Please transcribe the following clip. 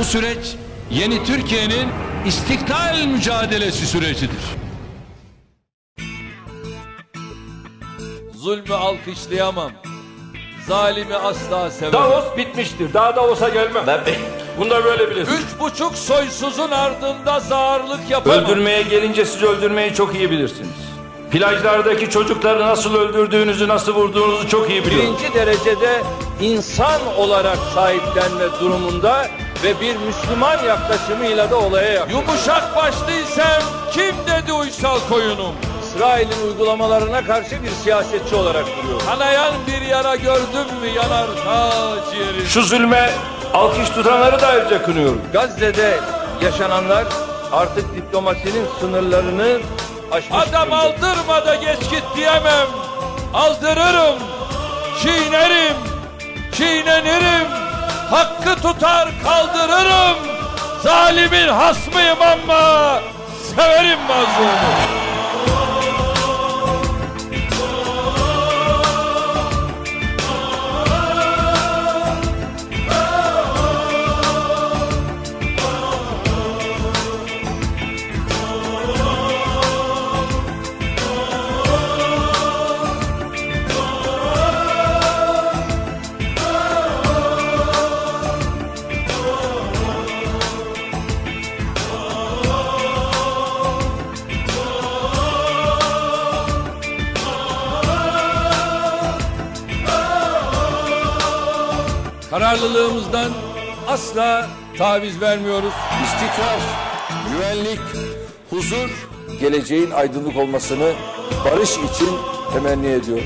Bu süreç yeni Türkiye'nin istiklal mücadelesi sürecidir. Zulmü alkışlayamam. Zalimi asla sevemem. Davos bitmiştir. Daha Davos'a gelmem. Bunu da böyle bilirsin. Üç buçuk soysuzun ardında sağırlık yapamam. Öldürmeye gelince siz öldürmeyi çok iyi bilirsiniz. Plajlardaki çocukları nasıl öldürdüğünüzü, nasıl vurduğunuzu çok iyi biliyorum. Birinci derecede insan olarak sahiplenme durumunda ve bir Müslüman yaklaşımıyla da olaya yaklaşıyor. Yumuşak başlıysam kim dedi uysal koyunum? İsrail'in uygulamalarına karşı bir siyasetçi olarak duruyor. Kanayan bir yara gördüm mü yanar ta ciğerim. Şu zulme alkış tutanları da ayrıca kınıyorum. Gazze'de yaşananlar artık diplomasinin sınırlarını aşmış Adam aldırma da geç git diyemem. Aldırırım. Çiğnerim. Çiğnenirim. Hakkı tutar kaldırırım. Zalimin hasmıyım ama severim mazlumu. Kararlılığımızdan asla taviz vermiyoruz. İstikrar, güvenlik, huzur, geleceğin aydınlık olmasını barış için temenni ediyorum.